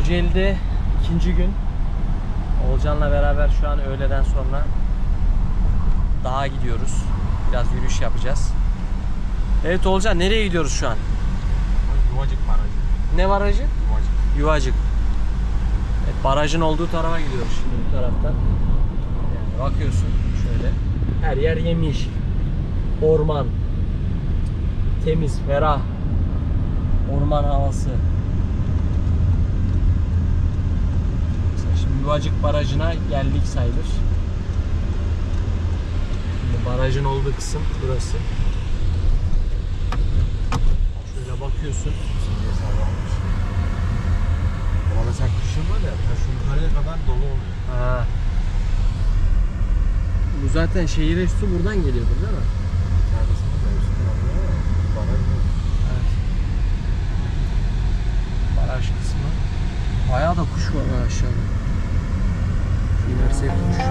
Kocaeli'de ikinci gün. Olcan'la beraber şu an öğleden sonra dağa gidiyoruz. Biraz yürüyüş yapacağız. Evet Olcan nereye gidiyoruz şu an? Yuvacık barajı. Ne barajı? Yuvacık. Yuvacık. Evet, barajın olduğu tarafa gidiyoruz şimdi bu taraftan. Yani bakıyorsun şöyle. Her yer yemyeşil. Orman. Temiz, ferah. Orman havası. Mesela şimdi Yuvacık Barajı'na geldik sayılır. Şimdi barajın olduğu kısım burası. Şöyle bakıyorsun. Ama mesela kışın var ya, ta şu yukarıya kadar dolu oluyor. Ha. Bu zaten şehire su buradan geliyordur değil mi? İçerisinde de üstüne alıyor ama baraj yok. Evet. Baraj kısmı. Bayağı da kuş var ha aşağıda. Şurada.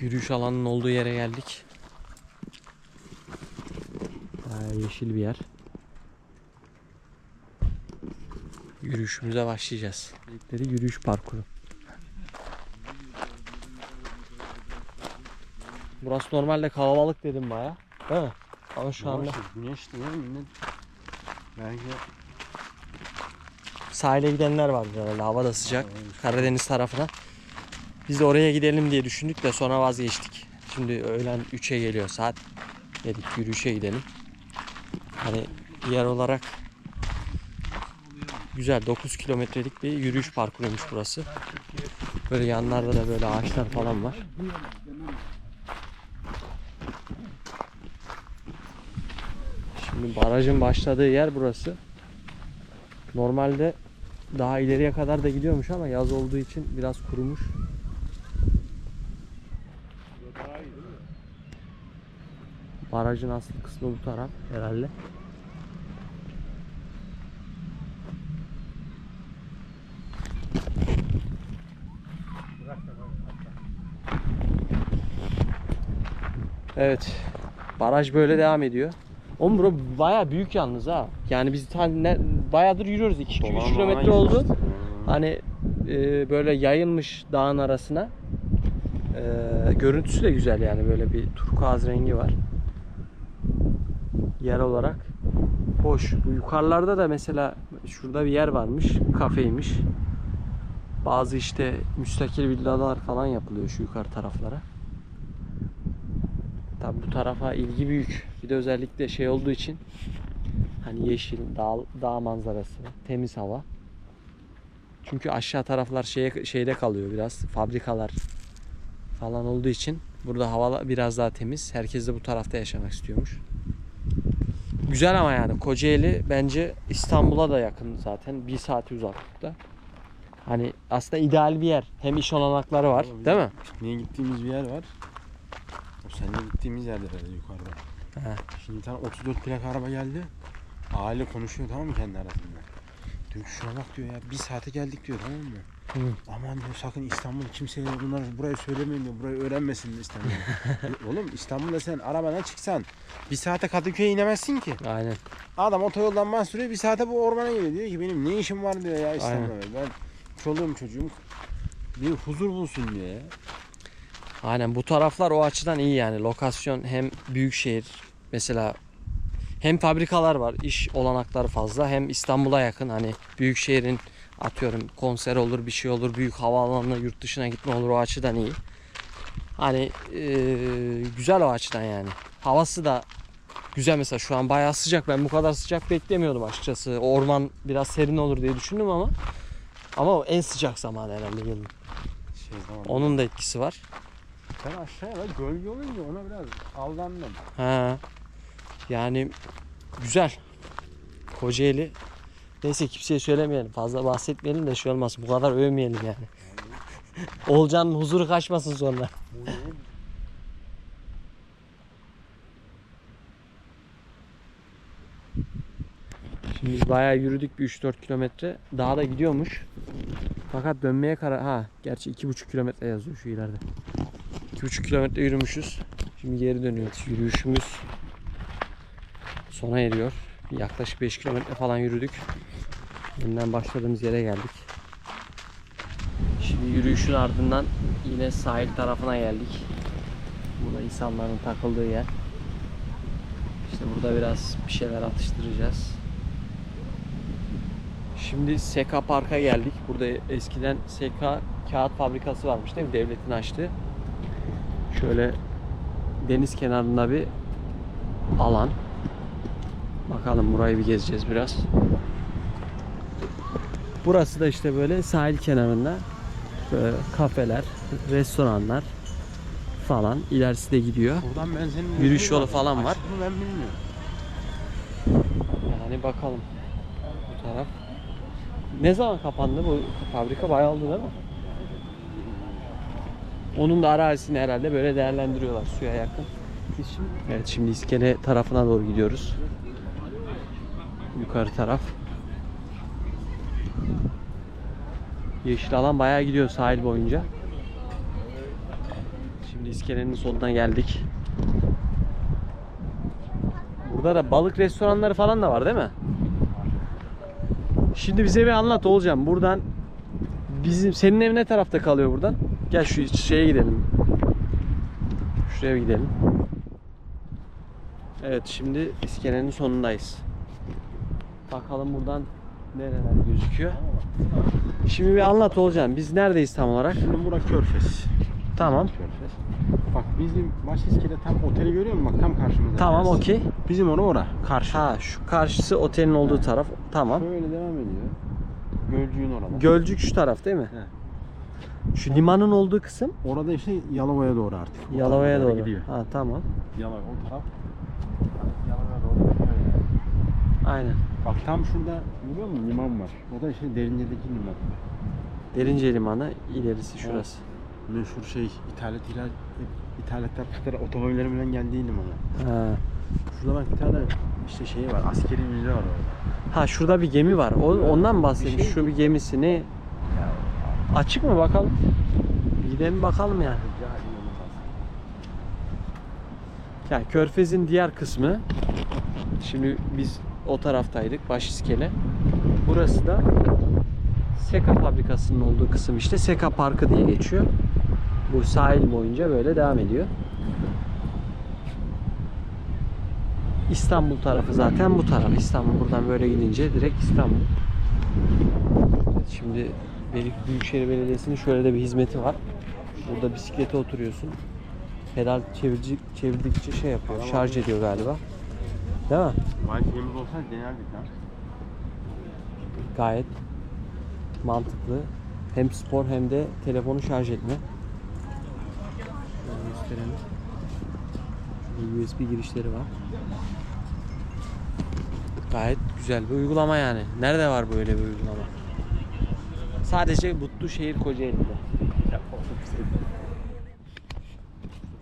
Yürüyüş alanının olduğu yere geldik. Bayağı yeşil bir yer. Yürüyüşümüze başlayacağız. Dedikleri yürüyüş parkuru. Burası normalde kalabalık dedim baya. Değil mi? Ama şu anda Güneşli ya millet. Belki sahile gidenler vardı herhalde. Hava da sıcak. Karadeniz tarafına. Biz de oraya gidelim diye düşündük de sonra vazgeçtik. Şimdi öğlen 3'e geliyor saat. Dedik yürüyüşe gidelim. Hani yer olarak güzel 9 kilometrelik bir yürüyüş parkuruymuş burası. Böyle yanlarda da böyle ağaçlar falan var. Şimdi barajın başladığı yer burası. Normalde daha ileriye kadar da gidiyormuş ama yaz olduğu için biraz kurumuş. Barajın asıl kısmı bu taraf herhalde. Evet. Baraj böyle devam ediyor. Oğlum bura baya büyük yalnız ha. Yani biz hani ne, bayağıdır yürüyoruz. 2-3 Dolan kilometre dolan oldu. Hani e, böyle yayılmış dağın arasına. E, görüntüsü de güzel yani böyle bir turkuaz rengi var. Yer olarak hoş. Bu yukarılarda da mesela şurada bir yer varmış. Kafeymiş. Bazı işte müstakil villalar falan yapılıyor şu yukarı taraflara. Tabi bu tarafa ilgi büyük. Bir de özellikle şey olduğu için hani yeşil, dağ, dağ manzarası, temiz hava. Çünkü aşağı taraflar şeye, şeyde kalıyor biraz. Fabrikalar falan olduğu için burada hava biraz daha temiz. Herkes de bu tarafta yaşamak istiyormuş. Güzel ama yani Kocaeli bence İstanbul'a da yakın zaten. Bir saat uzaklıkta. Hani aslında ideal bir yer. Hem iş olanakları var, değil de mi? Pikniğe gittiğimiz bir yer var. O seninle gittiğimiz yerde herhalde yukarıda. He. Şimdi tane 34 plak araba geldi. Aile konuşuyor tamam mı kendi arasında. Diyor ki şuna bak diyor ya bir saate geldik diyor tamam mı? Hı. Aman diyor sakın İstanbul kimseye bunları burayı söylemeyin diyor. Burayı öğrenmesin diyor İstanbul. Oğlum İstanbul'da sen arabadan çıksan bir saate Kadıköy'e inemezsin ki. Aynen. Adam otoyoldan bahsediyor bir saate bu ormana geliyor. Diyor ki benim ne işim var diyor ya İstanbul'da. Ben çoluğum çocuğum bir huzur bulsun diyor ya. Aynen bu taraflar o açıdan iyi yani. Lokasyon hem büyük şehir mesela hem fabrikalar var, iş olanakları fazla hem İstanbul'a yakın hani büyük şehrin atıyorum konser olur, bir şey olur, büyük havaalanına yurt dışına gitme olur o açıdan iyi. Hani eee, güzel o açıdan yani. Havası da güzel mesela şu an bayağı sıcak. Ben bu kadar sıcak beklemiyordum açıkçası. Orman biraz serin olur diye düşündüm ama ama o en sıcak zaman herhalde yılın. Şey zaman. Onun da etkisi var. Ben aşağıya bak gölge olunca ona biraz aldandım. Ha. Yani güzel. Kocaeli. Neyse kimseye söylemeyelim. Fazla bahsetmeyelim de şey olmasın. Bu kadar övmeyelim yani. Olcan'ın huzuru kaçmasın sonra. Şimdi biz bayağı yürüdük bir 3-4 kilometre. Daha da gidiyormuş. Fakat dönmeye karar... Ha gerçi 2,5 kilometre yazıyor şu ileride. 2,5 kilometre yürümüşüz. Şimdi geri dönüyoruz. Yürüyüşümüz sona eriyor. Yaklaşık 5 kilometre falan yürüdük. Yeniden başladığımız yere geldik. Şimdi yürüyüşün ardından yine sahil tarafına geldik. Burada insanların takıldığı yer. İşte burada biraz bir şeyler atıştıracağız. Şimdi Seka Park'a geldik. Burada eskiden Seka kağıt fabrikası varmış değil mi? Devletin açtığı. Şöyle deniz kenarında bir alan. Bakalım burayı bir gezeceğiz biraz. Burası da işte böyle sahil kenarında böyle kafeler, restoranlar falan ilerisi de gidiyor. Buradan ben senin Yürüyüş yolu falan var. Açtı mı ben bilmiyorum. Yani bakalım bu taraf. Ne zaman kapandı bu fabrika bayağı oldu değil mi? Onun da arazisini herhalde böyle değerlendiriyorlar suya yakın. Evet şimdi iskele tarafına doğru gidiyoruz. Yukarı taraf. Yeşil alan bayağı gidiyor sahil boyunca. Şimdi iskelenin sonuna geldik. Burada da balık restoranları falan da var değil mi? Şimdi bize bir anlat Olcan. Buradan bizim senin ev ne tarafta kalıyor buradan? Gel şu şeye gidelim. Şuraya gidelim. Evet şimdi iskelenin sonundayız. Bakalım buradan nereler gözüküyor. Şimdi bir anlat Olcan. Biz neredeyiz tam olarak? Şimdi bura Körfez. Tamam. Körfez. Bak bizim baş iskele tam oteli görüyor musun? Bak tam karşımızda. Tamam Biraz. okey. Bizim onu ora. Karşı. Ha şu karşısı otelin olduğu taraf. Tamam. Şöyle devam ediyor. Gölcüğün orada. Gölcük şu taraf değil mi? He. Şu limanın olduğu kısım Orada işte Yalova'ya doğru artık. Yalova'ya doğru. Gidiyor. Ha tamam. Yalova o taraf. Yalova'ya doğru gidiyor yani. Aynen. Bak tam şurada biliyor musun liman var. O da işte Derince'deki liman. Derince limanı ilerisi şurası. Meşhur şey ithalat ilaç ithalat yaptıkları otomobillerin falan geldiği limanı. Ha. Şurada bak bir tane işte şeyi var. Askeri müze var orada. ha şurada bir gemi var. O, ondan? Bir şey Şu bir gemisi ne? Açık mı bakalım? Bir Gidelim bakalım yani. Ya Körfez'in diğer kısmı şimdi biz o taraftaydık baş iskele. Burası da Seka fabrikasının olduğu kısım işte Seka Parkı diye geçiyor. Bu sahil boyunca böyle devam ediyor. İstanbul tarafı zaten bu taraf. İstanbul buradan böyle gidince direkt İstanbul. Evet, şimdi Beylik Büyükşehir Belediyesi'nin şöyle de bir hizmeti var. Burada bisiklete oturuyorsun. Pedal çevirdikçe şey yapıyor. Şarj ediyor galiba. Değil mi? Wi-Fi'miz olsa denerdik ha. Gayet mantıklı. Hem spor hem de telefonu şarj etme. Şöyle gösterelim. Şurada USB girişleri var. Gayet güzel bir uygulama yani. Nerede var böyle bir uygulama? Sadece Butlu Şehir Kocaeli'de.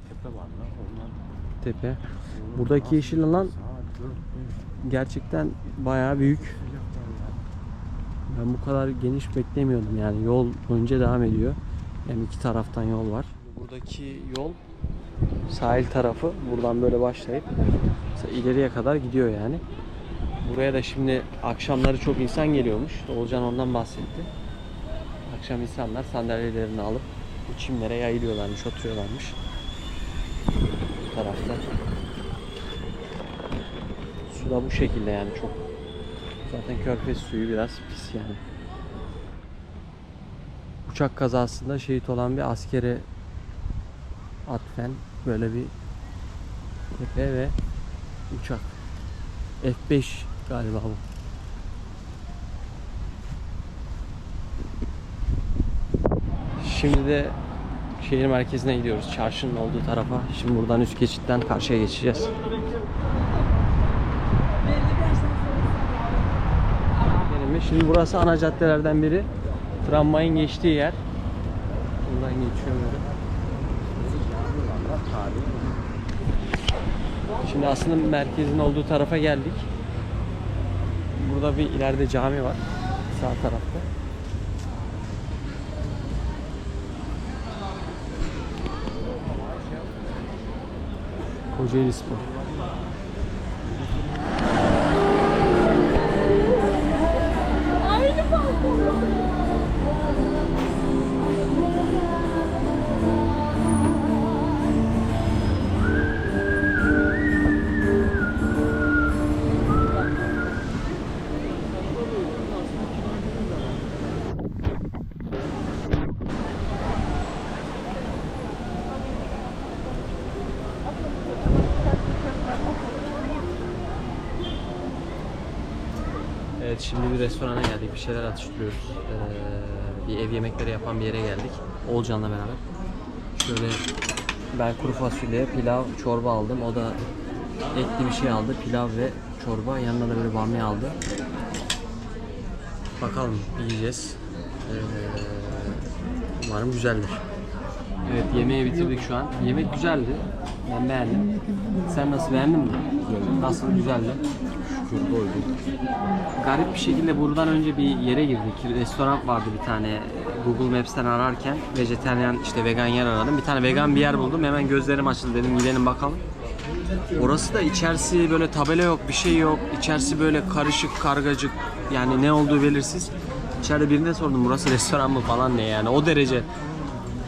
Tepe var lan. Onlar Tepe. Buradaki yeşil alan gerçekten bayağı büyük. Ben bu kadar geniş beklemiyordum yani yol boyunca devam ediyor. Hem iki taraftan yol var. Buradaki yol sahil tarafı buradan böyle başlayıp ileriye kadar gidiyor yani. Buraya da şimdi akşamları çok insan geliyormuş. Oğulcan ondan bahsetti. Akşam insanlar sandalyelerini alıp bu çimlere yayılıyorlarmış, oturuyorlarmış. Bu tarafta. Su da bu şekilde yani çok. Zaten körfez suyu biraz pis yani. Uçak kazasında şehit olan bir askere atfen böyle bir tepe ve uçak. F5 galiba bu. Şimdi de şehir merkezine gidiyoruz. Çarşının olduğu tarafa. Şimdi buradan üst geçitten karşıya geçeceğiz. Gelin mi? Şimdi burası ana caddelerden biri. Tramvayın geçtiği yer. Buradan geçiyor böyle. Şimdi aslında merkezin olduğu tarafa geldik. Burada bir ileride cami var. Sağ tarafta. Kocaeli Spor. Evet şimdi bir restorana geldik. Bir şeyler atıştırıyoruz. Ee, bir ev yemekleri yapan bir yere geldik. Olcan'la beraber. Şöyle ben kuru fasulye, pilav, çorba aldım. O da etli bir şey aldı. Pilav ve çorba. Yanına da böyle bamya aldı. Bakalım yiyeceğiz. Ee, umarım güzeldir. Evet yemeği bitirdik şu an. Yemek güzeldi. Ben beğendim. Sen nasıl beğendin mi? Nasıl güzeldi? Şükür doydum. Garip bir şekilde buradan önce bir yere girdik. Restoran vardı bir tane. Google Maps'ten ararken vejetaryen işte vegan yer aradım. Bir tane vegan bir yer buldum. Hemen gözlerim açıldı dedim gidelim bakalım. Orası da içerisi böyle tabela yok, bir şey yok. İçerisi böyle karışık, kargacık. Yani ne olduğu belirsiz. İçeride birine sordum burası restoran mı falan diye yani. O derece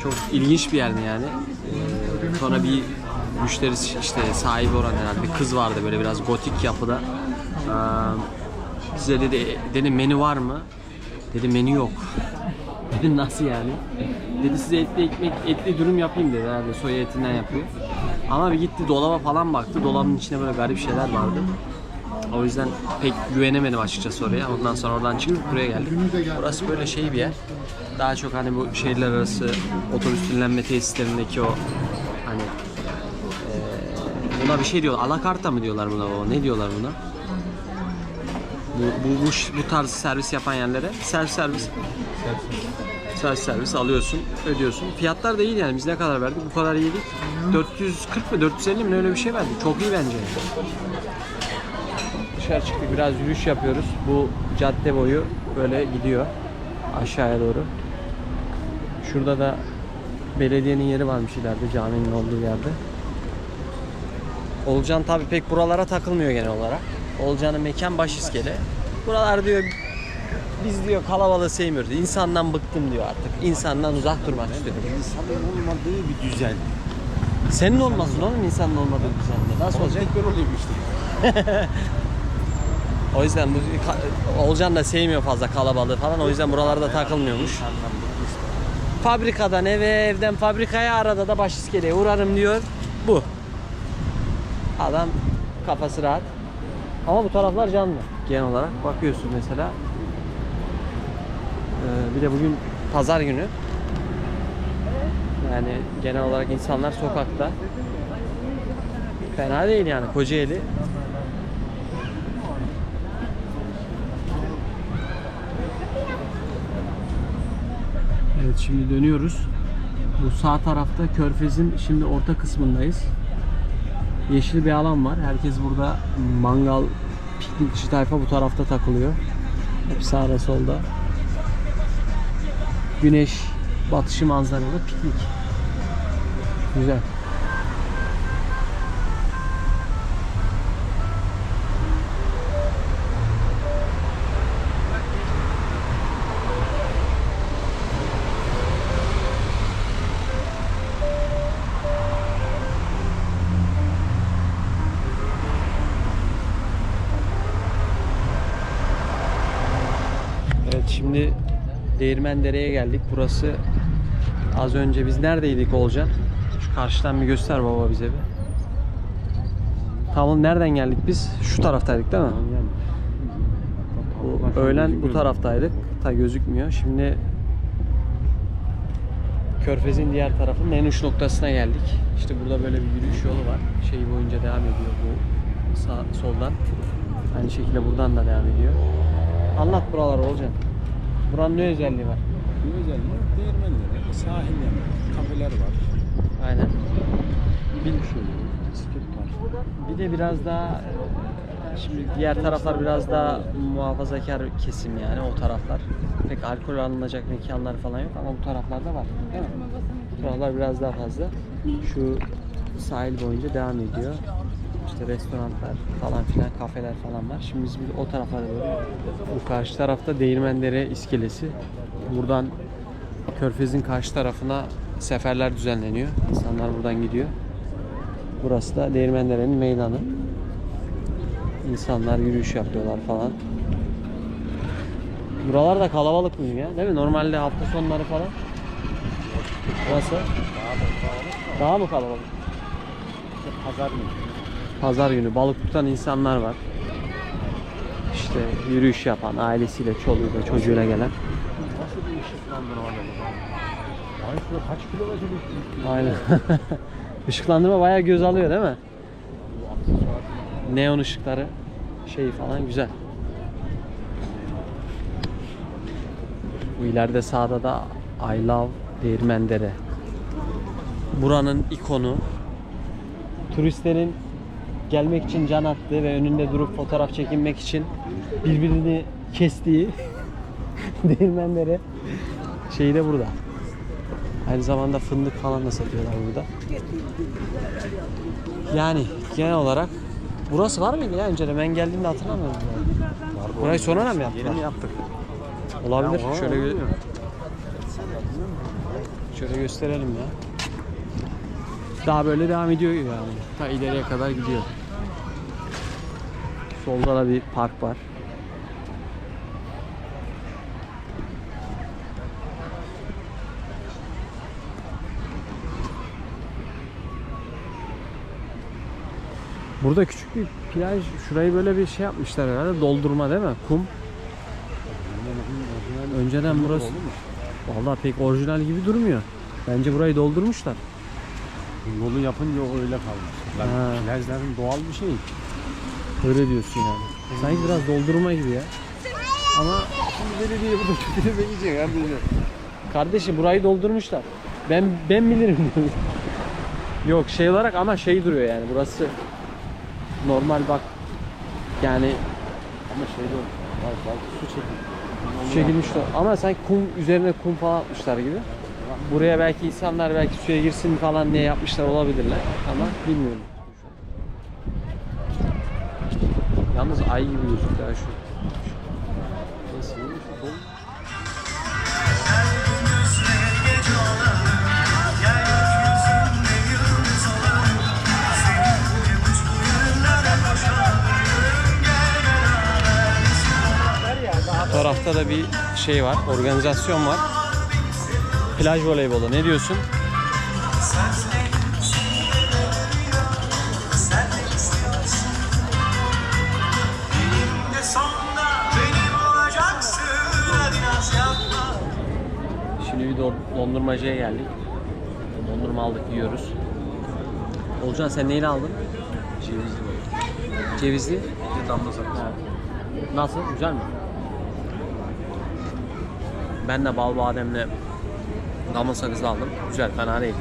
çok ilginç bir yerdi yani. Ee, sonra bir müşterisi işte sahibi olan herhalde bir kız vardı böyle biraz gotik yapıda. Ee, size dedi dedim menü var mı? Dedi menü yok. Dedim nasıl yani? Dedi size etli ekmek, etli dürüm yapayım dedi herhalde soya etinden yapıyor. Ama bir gitti dolaba falan baktı. Dolabın içinde böyle garip şeyler vardı. O yüzden pek güvenemedim açıkçası oraya. Ondan sonra oradan çıkıp buraya geldik. Burası böyle şey bir yer. Daha çok hani bu şehirler arası otobüs dinlenme tesislerindeki o hani eee, buna bir şey diyor. Alakarta mı diyorlar buna baba? Ne diyorlar buna? Bu, bu, bu, bu tarz servis yapan yerlere self servis self servis alıyorsun, ödüyorsun. Fiyatlar da iyi yani. Biz ne kadar verdik? Bu kadar yedik. 440 mı 450 mi öyle bir şey verdik. Çok iyi bence. Dışarı çıktık biraz yürüyüş yapıyoruz. Bu cadde boyu böyle gidiyor aşağıya doğru. Şurada da belediyenin yeri varmış ileride caminin olduğu yerde. Olcan tabi pek buralara takılmıyor genel olarak. Olcan'ın mekan baş iskele. Buralar diyor biz diyor kalabalığı sevmiyoruz. İnsandan bıktım diyor artık. İnsandan uzak durmak istiyorum. İnsanın olmadığı bir düzen. Senin olmasın oğlum insanın olmadığı düzende. Nasıl olacak? Ben olayım işte. O yüzden bu Olcan da sevmiyor fazla kalabalığı falan. O yüzden buralarda takılmıyormuş. Fabrikadan eve, evden fabrikaya arada da baş iskeleye uğrarım diyor. Bu. Adam kafası rahat. Ama bu taraflar canlı. Genel olarak bakıyorsun mesela. Ee, bir de bugün pazar günü. Yani genel olarak insanlar sokakta. Fena değil yani Kocaeli. Evet şimdi dönüyoruz. Bu sağ tarafta Körfez'in şimdi orta kısmındayız. Yeşil bir alan var. Herkes burada mangal, piknikçi tayfa bu tarafta takılıyor. Hep sağda solda. Güneş batışı manzaralı piknik. Güzel. Şimdi Değirmen Dere'ye geldik. Burası az önce biz neredeydik Olcan? Şu karşıdan bir göster baba bize bir. Tamam nereden geldik biz? Şu taraftaydık değil mi? Bu öğlen bu taraftaydık. Ta gözükmüyor. Şimdi Körfez'in diğer tarafının en uç noktasına geldik. İşte burada böyle bir yürüyüş yolu var. Şey boyunca devam ediyor bu sağ soldan. Aynı şekilde buradan da devam ediyor. Anlat buraları Olcan. Buranın ne özelliği var? Bir özelliği değirmenleri, sahil yanı, kafeler var. Aynen. Bir şey, bisiklet var. Bir de biraz daha şimdi diğer taraflar biraz daha muhafazakar kesim yani o taraflar. Pek alkol alınacak mekanlar falan yok ama bu taraflarda var. Değil mi? Bu taraflar biraz daha fazla. Şu sahil boyunca devam ediyor. İşte restoranlar falan filan, kafeler falan var. Şimdi biz bir o tarafa doğru. Bu karşı tarafta Değirmendere iskelesi. Buradan Körfez'in karşı tarafına seferler düzenleniyor. İnsanlar buradan gidiyor. Burası da Değirmendere'nin meydanı. İnsanlar yürüyüş yapıyorlar falan. Buralar da kalabalık bugün ya değil mi? Normalde hafta sonları falan. Nasıl? Daha mı kalabalık? Pazar mı? Pazar günü balık tutan insanlar var. İşte yürüyüş yapan, ailesiyle, çoluğuyla, çocuğuyla gelen. Nasıl bir ışıklandırma kaç bir Aynen. Işıklandırma bayağı göz alıyor değil mi? Neon ışıkları şey falan güzel. Bu ileride sağda da I Love Değirmendere. Buranın ikonu. Turistlerin gelmek için can attığı ve önünde durup fotoğraf çekinmek için birbirini kestiği Değirmendere şeyi de burada. Aynı zamanda fındık falan da satıyorlar burada. Yani genel olarak burası var mıydı ya önceden? Ben geldiğimde hatırlamıyorum. Yani. Burayı sonradan mı yaptılar? Yeni yaptık? Olabilir. Ya, şöyle olabilir. şöyle gösterelim ya. Daha böyle devam ediyor yani. Ta ileriye kadar gidiyor. Solda da bir park var. Burada küçük bir plaj, şurayı böyle bir şey yapmışlar herhalde, doldurma değil mi? Kum. Önceden burası Vallahi pek orijinal gibi durmuyor. Bence burayı doldurmuşlar. Yolu yapınca o öyle kalmış. Lan Ha. plajların doğal bir şey. Öyle diyorsun yani. Sanki biraz doldurma gibi ya. Ama Şimdi belediye bu da kötüne gidecek kardeşim. kardeşim burayı doldurmuşlar. Ben ben bilirim. Yok şey olarak ama şey duruyor yani burası normal bak yani Ama şey de olmuş. Bak bak su çekilmiş. çekilmişler ama sanki kum üzerine kum falan atmışlar gibi. Buraya belki insanlar belki suya girsin falan diye yapmışlar olabilirler ama bilmiyorum. Yalnız ay gibi gözüküyor şu. Tarafta da bir şey var, organizasyon var. Plaj voleybolu. Ne diyorsun? Şimdi bir do- dondurmacıya geldik. Dondurma aldık, yiyoruz. Olcan sen neyini aldın? Cevizli böyle. Cevizli. Bir damla sakız. Nasıl? Güzel mi? Ben de bal bademle damla sakızlı aldım. Güzel, fena değil.